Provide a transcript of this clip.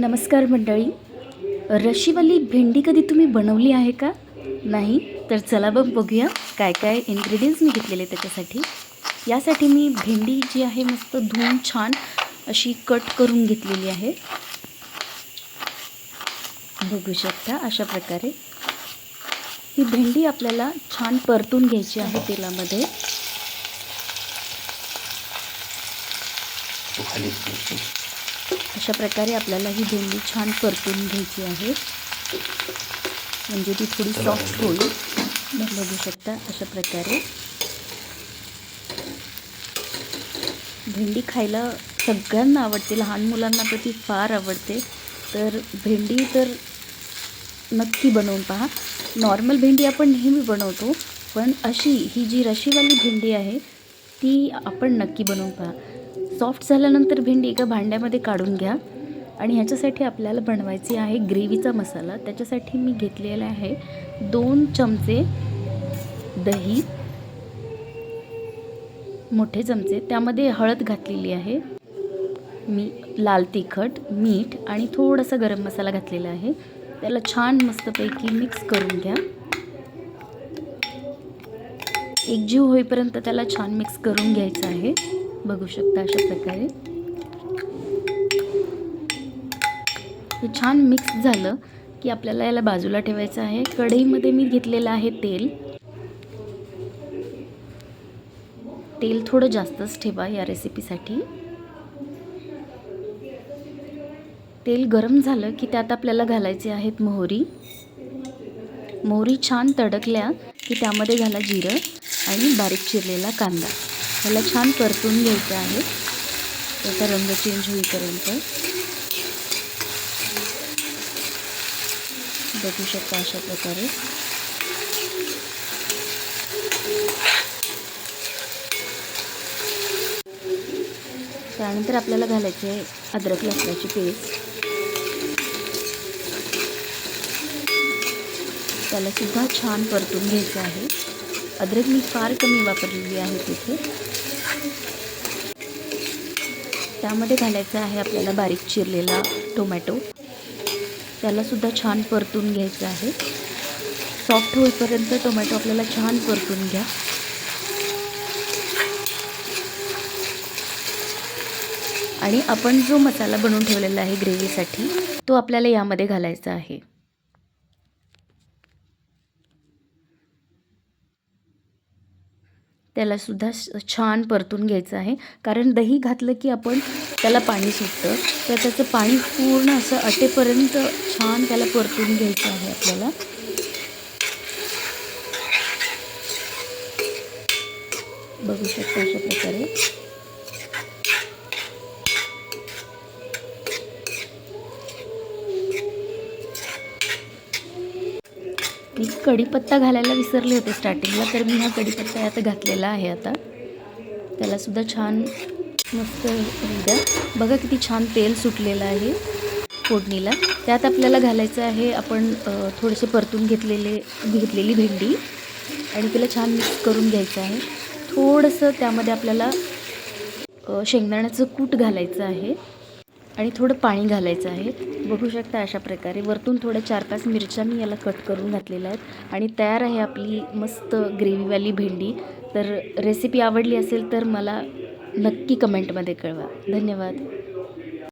नमस्कार मंडळी. रशीवाली भेंडी कधी तुम्ही बनवली आहे का? नाही? तर चला बघ बघूया काय काय इन्ग्रेडियंट्स मी घेतलेले त्याच्यासाठी. यासाठी मी भेंडी जी आहे मस्त धुवून छान अशी कट करून घेतलेली आहे. बघू शकता अशा प्रकारे. ही भेंडी आपल्याला छान परतून घ्यायची आहे तेलामध्ये. अशा प्रकारे आपल्याला ही भेंडी छान परतून घ्यायची आहे. म्हणजे ती थोडी सॉफ्ट होईल. बघू शकता अशा प्रकारे. भेंडी खायला सगळ्यांना आवडते लहान मुलांना तर ती फार आवडते. तर भेंडी तर नक्की बनवून पहा. नॉर्मल भेंडी आपण नेहमी बनवतो पण अशी ही जी रशीवाली भेंडी आहे ती आपण नक्की बनवून पहा. सॉफ्ट झाल्यानंतर भेंडी एका भांड्यामध्ये काढून घ्या. आणि ह्याच्यासाठी आपल्याला बनवायची आहे ग्रेव्हीचा मसाला. त्याच्यासाठी मी घेतलेला आहे दोन चमचे दही मोठे चमचे. त्यामध्ये हळद घातलेली आहे. मी लाल तिखट मीठ आणि थोडासा गरम मसाला घातलेला आहे. त्याला छान मस्तपैकी मिक्स करून घ्या. एकजीव होईपर्यंत त्याला छान मिक्स करून घ्यायचं आहे. बघू शकता अशा प्रकारे. हे छान मिक्स झालं की आपल्याला याला बाजूला ठेवायचं आहे. कढईमध्ये मी घेतलेलं आहे तेल. तेल थोडं जास्तच ठेवा या रेसिपीसाठी तेल गरम झालं की त्यात आपल्याला घालायचे आहेत मोहरी. मोहरी छान तडकल्या की त्यामध्ये घाला जिरं आणि बारीक चिरलेला कांदा. ह्याला छान परतून घ्यायचं आहे. त्याचा रंग चेंज होईपर्यंत. बघू शकता अशा प्रकारे. त्यानंतर आपल्याला घालायचे अद्रक लसणाची पेस्ट. त्याला सुद्धा छान परतून घ्यायचं आहे. अद्रक मी फार कमी वापरलेली आहे तिथे. त्यामध्ये घालायचं आहे आपल्याला बारीक चिरलेला टोमॅटो. त्यालासुद्धा छान परतून घ्यायचं आहे. सॉफ्ट होईपर्यंत टोमॅटो आपल्याला छान परतून घ्या. आणि आपण जो मसाला बनवून ठेवलेला आहे ग्रेव्हीसाठी तो आपल्याला यामध्ये घालायचा आहे. त्याला सुद्धा छान परतून घ्यायचं आहे. कारण दही घातलं की आपण त्याला पाणी सुटतं. तर त्याचं पाणी पूर्ण असं अटेपर्यंत छान त्याला परतून घ्यायचं आहे आपल्याला. बघू शकता अशा प्रकारे. मी कढीपत्ता घालायला विसरले होते स्टार्टिंगला तर मी हा कढीपत्ता यात घातलेला आहे आता. त्यालासुद्धा छान मस्त द्या. बघा किती छान तेल सुटलेलं आहे फोडणीला. त्यात आपल्याला घालायचं आहे आपण थोडेसे परतून घेतलेले घेतलेली भेंडी. आणि तिला छान मिक्स करून घ्यायचं आहे. थोडंसं त्यामध्ये आपल्याला शेंगदाण्याचं कूट घालायचं आहे. आणि थोडं पाणी घालायचं आहे. बघू शकता अशा प्रकारे. वरतून थोड्या चार पाच मिरच्या मी याला कट करून घातलेल्या आहेत. आणि तयार आहे आपली मस्त ग्रेव्हीवाली भेंडी. तर रेसिपी आवडली असेल तर मला नक्की कमेंटमध्ये कळवा. धन्यवाद.